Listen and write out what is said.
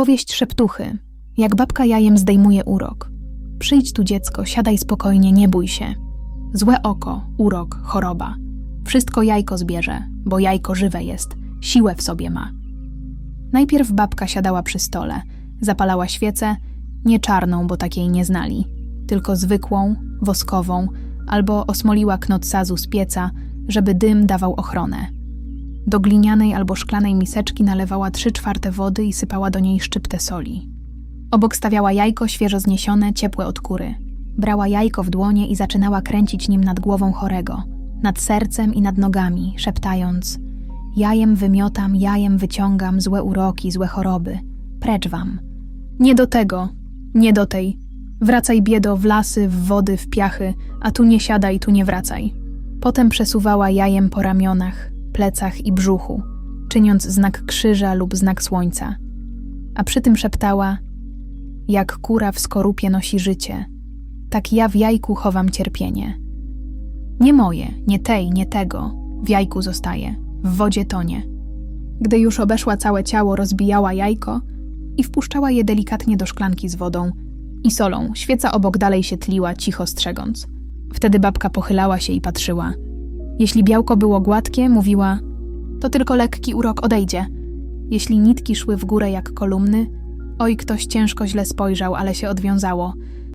Opowieść szeptuchy. Jak babka jajem zdejmuje urok. Przyjdź tu dziecko, siadaj spokojnie, nie bój się. Złe oko, urok, choroba. Wszystko jajko zbierze, bo jajko żywe jest, siłę w sobie ma. Najpierw babka siadała przy stole, zapalała świecę, nie czarną, bo takiej nie znali, tylko zwykłą, woskową, albo osmoliła knot sazu z pieca, żeby dym dawał ochronę. Do glinianej albo szklanej miseczki nalewała trzy czwarte wody i sypała do niej szczyptę soli. Obok stawiała jajko świeżo zniesione, ciepłe od kury. Brała jajko w dłonie i zaczynała kręcić nim nad głową chorego, nad sercem i nad nogami, szeptając: Jajem wymiotam, jajem wyciągam złe uroki, złe choroby. Precz wam. Nie do tego, nie do tej. Wracaj biedo w lasy, w wody, w piachy, a tu nie siadaj, tu nie wracaj. Potem przesuwała jajem po ramionach, plecach i brzuchu, czyniąc znak krzyża lub znak słońca. A przy tym szeptała: Jak kura w skorupie nosi życie, tak ja w jajku chowam cierpienie. Nie moje, nie tej, nie tego, w jajku zostaje, w wodzie tonie. Gdy już obeszła całe ciało, rozbijała jajko i wpuszczała je delikatnie do szklanki z wodą i solą. Świeca obok dalej się tliła, cicho strzegąc. Wtedy babka pochylała się i patrzyła. Jeśli białko było gładkie, mówiła: To tylko lekki urok odejdzie. Jeśli nitki szły w górę jak kolumny, oj, ktoś ciężko źle spojrzał, ale się odwiązało.